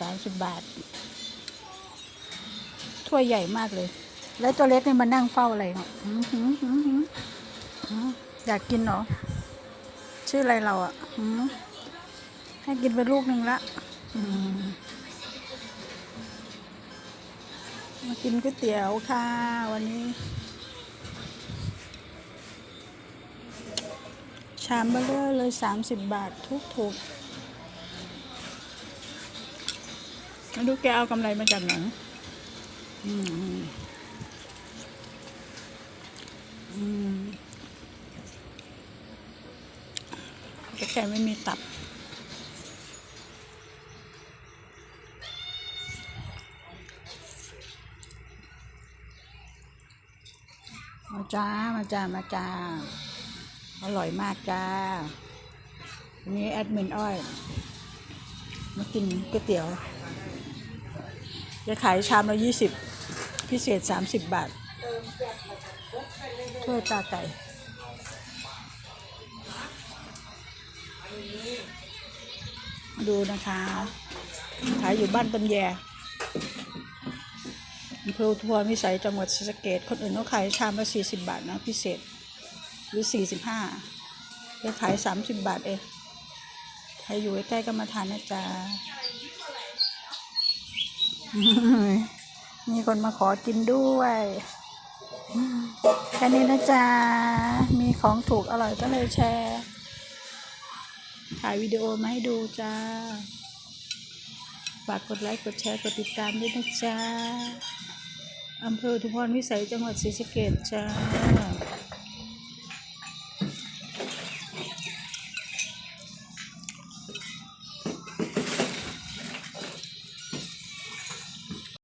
สามสิบบาท ถ้วยใหญ่มากเลย แล้วตัวเล็กนี่มานั่งเฝ้าอะไรเนาะอยากกินเหรอชื่ออะไรเราอะให้กินไปลูกหนึ่งละมมากินก๋วยเตี๋ยวค่ะ วันนี้ ชามเบลเลอร์เลยสามสิบบาททุกถูก ไม่รู้แกเอากำไรมาจากไหนอืมอืมแต่แกไม่มีตับมาจ้า มาจ้า มาจ้า อร่อยมากจ้าวันนี้แอดมินอ้อย มากินก๋วยเตี๋ยว จะขายชามละยี่สิบพิเศษสามสิบบาทถ้วยตาไก่ดูนะคะ ขายอยู่บ้านตำแยอำเภอทัวมิสัยจังหวัดศรีสะเกดคนอื่นเขาขายชามละสี่สิบบาทนะพิเศษ หรือสี่สิบห้าจะขายสามสิบบาทเองใครอยู่ใกล้ๆก็มาทานนะจ๊ะ มีคนมาขอกินด้วย แค่นี้นะจ๊ะ มีของถูกอร่อยก็เลยแชร์ ถ่ายวิดีโอมาให้ดูจ้า ฝากกดไลค์ กดแชร์ กดติดตามด้วยนะจ๊ะอำเภอทุพรวิสัยจังหวัดศรีสะเกษจ้า